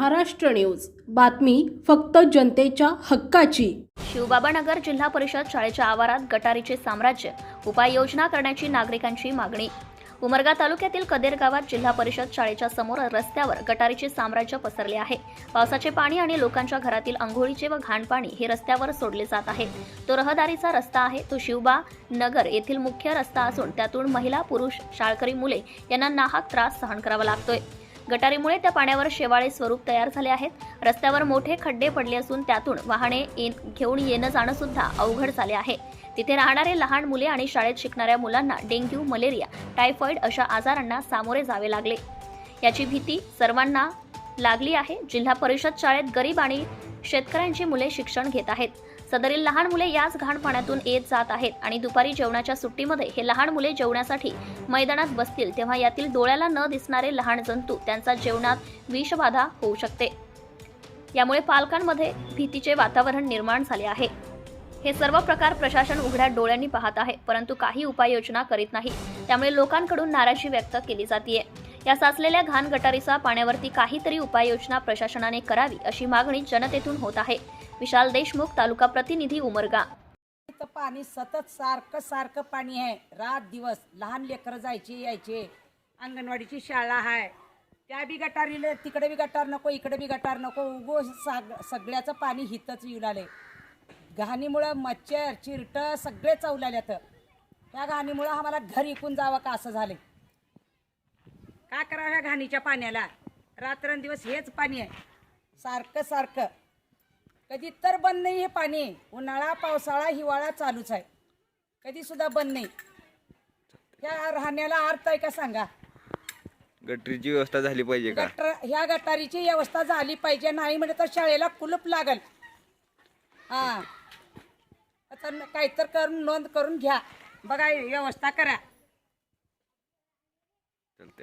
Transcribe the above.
Maharashtra news. बातमी फक्त जनतेच्या हक्काची. शिवबाबानगर जिल्हा परिषद शाळेच्या आवारात गटारीचे साम्राज्य उपाययोजना करण्याची नागरिकांची मागणी. उमरगा तालुक्यातील कदेर गावात जिल्हा परिषद शाळेच्या समोर रस्त्यावर गटारीचे साम्राज्य पसरले आहे. पावसाचे पाणी आणि लोकांच्या घरातील आंघोळीचे व घाण पाणी हे रस्त्यावर सोडले जात आहे. तो रहदारीचा रस्ता आहे. तो शिवबा नगर येथील मुख्य रस्ता असून त्यातून महिला पुरुष शाळकरी मुले यांना नाहक त्रास सहन करावा लागतोय. गटारीमुळे त्या पाण्यावर शेवाळे स्वरूप तयार झाले आहेत. रस्त्यावर मोठे खड्डे पडले असून त्यातून वाहने ये- घेऊन येणं जाणं सुद्धा अवघड झाले आहे. तिथे राहणारे लहान मुले आणि शाळेत शिकणाऱ्या मुलांना डेंग्यू मलेरिया टायफॉइड अशा आजारांना सामोरे जावे लागले. याची भीती सर्वांना लागली आहे. जिल्हा परिषद शाळेत गरीब आणि शेतकऱ्यांची मुले शिक्षण घेत आहेत. सदरील लहान मुले याच घाण पाण्यातून येत जात आहेत आणि दुपारी जेवणाच्या सुट्टीमध्ये हे लहान मुले जेवण्यासाठी मैदानात बसतील तेव्हा यातील डोळ्याला न दिसणारे लहान जंतू त्यांचा जेवणात विषबाधा होऊ शकते. यामुळे पालकांमध्ये भीतीचे वातावरण निर्माण झाले आहे. हे सर्व प्रकार प्रशासन उघड्या डोळ्यांनी पाहत आहे परंतु काही उपाययोजना करीत नाही. त्यामुळे लोकांकडून नाराजी व्यक्त केली जाते या साचलेल्या घाण गटारीचा पाण्यावरती काहीतरी उपाययोजना प्रशासनाने करावी अशी मागणी जनतेतून होत आहे. विशाल देशमुख तालुका प्रतिनिधी उमरगा. इथं पाणी सतत सारखं सारखं पाणी आहे. रात दिवस लहान लेकरं जायचे यायचे. अंगणवाडीची शाळा आहे त्या बी गटारीला तिकडे बी गटार नको इकडे बी गटार नको. उगो साग सगळ्याचं पाणी हितच येऊ लागले घाणीमुळं मच्छर चिरटं सगळे चवल्यात त्या घाणीमुळं आम्हाला घर इकून जावं का असं झालं काय करावं ह्या घाणीच्या पाण्याला? रात्रंदिवस हेच पाणी आहे. सारखं सारखं. कधी तर बंद नाही हे पाणी. उन्हाळा पावसाळा हिवाळा चालूच आहे. कधी सुद्धा बंद नाही. ह्या राहण्याला अर्थ आहे का सांगा? गटरीची व्यवस्था झाली पाहिजे का? गटर ह्या गटारीची व्यवस्था झाली पाहिजे. नाही म्हणजे तर शाळेला कुलूप लागल. हा. आता न- काहीतर करून नोंद करून घ्या. बघा व्यवस्था करा. चालते